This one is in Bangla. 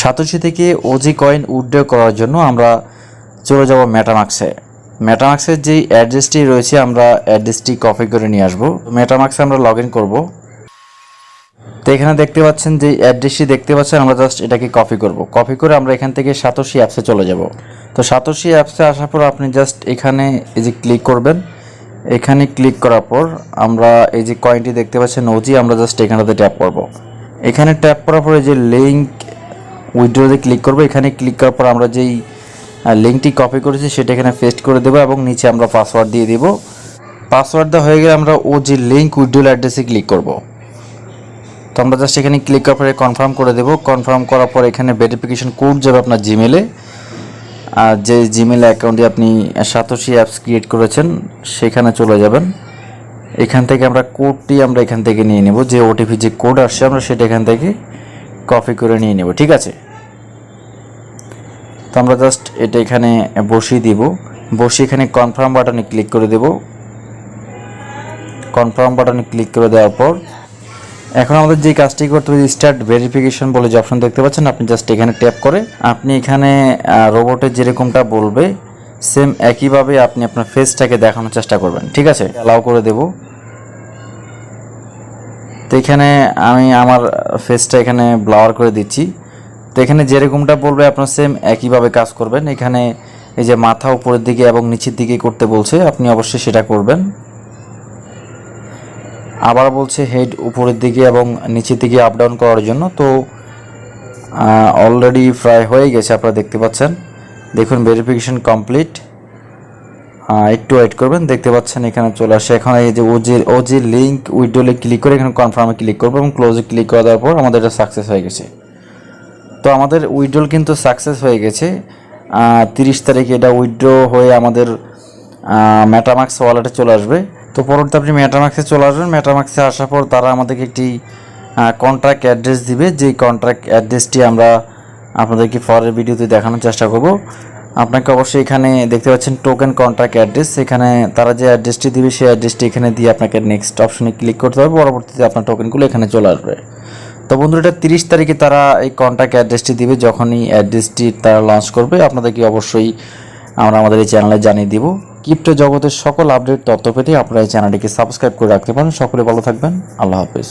সাতোশি থেকে ওজি কয়েন উইথড্র করার জন্য আমরা চলে যাব মেটামাক্সে মেটামাক্সের যেই অ্যাড্রেসটি রয়েছে, আমরা অ্যাড্রেসটি কপি করে নিয়ে আসব। মেটামাক্সে আমরা লগ ইন করব। তো এখানে দেখতে পাচ্ছেন যে অ্যাড্রেসটি দেখতে পাচ্ছেন, আমরা জাস্ট এটাকে কপি করব। কপি করে আমরা এখান থেকে সাতোশি অ্যাপসে চলে যাব। তো সাতোশি অ্যাপসে আসার পর আপনি জাস্ট এখানে এই যে ক্লিক করবেন। এখানে ক্লিক করার পর আমরা এই যে কয়েনটি দেখতে পাচ্ছেন, ওজি, আমরা জাস্ট এখানটাতে ট্যাপ করব। এখানে ট্যাপ করার পরে যে লিঙ্ক উইড্রোতে ক্লিক করব। এখানে ক্লিক করার পর আমরা যেই লিঙ্কটি কপি করেছি, সেটা এখানে পেস্ট করে দেবো এবং নিচে আমরা পাসওয়ার্ড দিয়ে দেবো। পাসওয়ার্ড দেওয়া হয়ে গেলে আমরা ও যে লিঙ্ক উইড্রোল অ্যাড্রেসে ক্লিক করব। তো আমরা জাস্ট এখানে ক্লিক করার পরে কনফার্ম করে দেবো। কনফার্ম করার পর এখানে ভেরিফিকেশন কোড যাবে আপনার জিমেলে আর যে জিমেল অ্যাকাউন্টে আপনি সাতোশি অ্যাপস ক্রিয়েট করেছেন, সেখানে চলে যাবেন। এখান থেকে আমরা কোডটি আমরা এখান থেকে নিয়ে নেব। যে ওটিপি যে কোড আসছে আমরা সেটা এখান থেকে কপি করে নিয়ে নেব। ঠিক আছে? তো আমরা জাস্ট এটা এখানে বসিয়ে দিব। বসিয়ে এখানে কনফার্ম বাটনে ক্লিক করে দেব। কনফার্ম বাটনে ক্লিক করে দেওয়ার পর এখন আমাদের যে কাজটি করতে হবে স্টার্ট ভেরিফিকেশন বলে যে অপশন দেখতে পাচ্ছেন, আপনি জাস্ট এখানে ট্যাপ করে আপনি এখানে রোবটের যেরকমটা বলবে সেম একইভাবে আপনি আপনার ফেসটাকে দেখানোর চেষ্টা করবেন। ঠিক আছে? অ্যালাউ করে দেব। তো এখানে আমি আমার ফেসটা এখানে ব্লাওয়ার করে দিচ্ছি। তো এখানে যেরকমটা বলবে, আপনার সেম একইভাবে কাজ করবেন। এখানে এই যে মাথা উপরের দিকে এবং নিচের দিকে করতে বলছে, আপনি অবশ্যই সেটা করবেন। আবার বলছে হেড উপরের দিকে এবং নিচের দিকে আপ ডাউন করার জন্য। তো অলরেডি প্রায় হয়ে গেছে, আপনারা দেখতে পাচ্ছেন। দেখুন ভেরিফিকেশন কমপ্লিট একটু ওয়েট করবেন, দেখতে পাচ্ছেন এখানে চলে আসে। এখন এই যে ও যে ও যে লিঙ্ক উইডোলে ক্লিক করে এখানে কনফার্মে ক্লিক করব এবং ক্লোজে ক্লিক করে দেওয়ার পর আমাদের এটা সাকসেস হয়ে গেছে। তো আমাদের উইড্রোল কিন্তু সাকসেস হয়ে গেছে। তিরিশ তারিখে এটা উইড্রো হয়ে আমাদের মেটামাক্স ওয়ালেটে চলে আসবে। তো পরবর্তী আপনি মেটামাক্সে চলে আসবেন। মেটামাক্সে আসার পর তারা আমাদেরকে একটি কন্ট্রাক্ট অ্যাড্রেস দিবে। যেই কন্ট্রাক্ট অ্যাড্রেসটি আমরা আপনাদেরকে পরের ভিডিওতে দেখানোর চেষ্টা করব। আপনাকে অবশ্যই এখানে দেখতে পাচ্ছেন টোকেন কন্ট্রাক্ট অ্যাড্রেস এখানে তারা যে অ্যাড্রেসটি দিবে, সেই অ্যাড্রেসটি এখানে দিয়ে আপনাকে নেক্সট অপশনে ক্লিক করতে হবে। পরবর্তীতে আপনার টোকেনগুলো এখানে চলে আসবে। তো বন্ধুরা, এটা তিরিশ তারিখে তারা এই কন্ট্যাক্ট অ্যাড্রেসটি দিবে। যখনই অ্যাড্রেসটি তারা লঞ্চ করবে, আপনাদেরকে অবশ্যই আমরা আমাদের এই চ্যানেলে জানিয়ে দিব। ক্রিপ্টো জগতের সকল আপডেট তথ্য পেতে আপনারা এই চ্যানেলটিকে সাবস্ক্রাইব করে রাখতে পারেন। সকলে ভালো থাকবেন। আল্লাহ হাফেজ।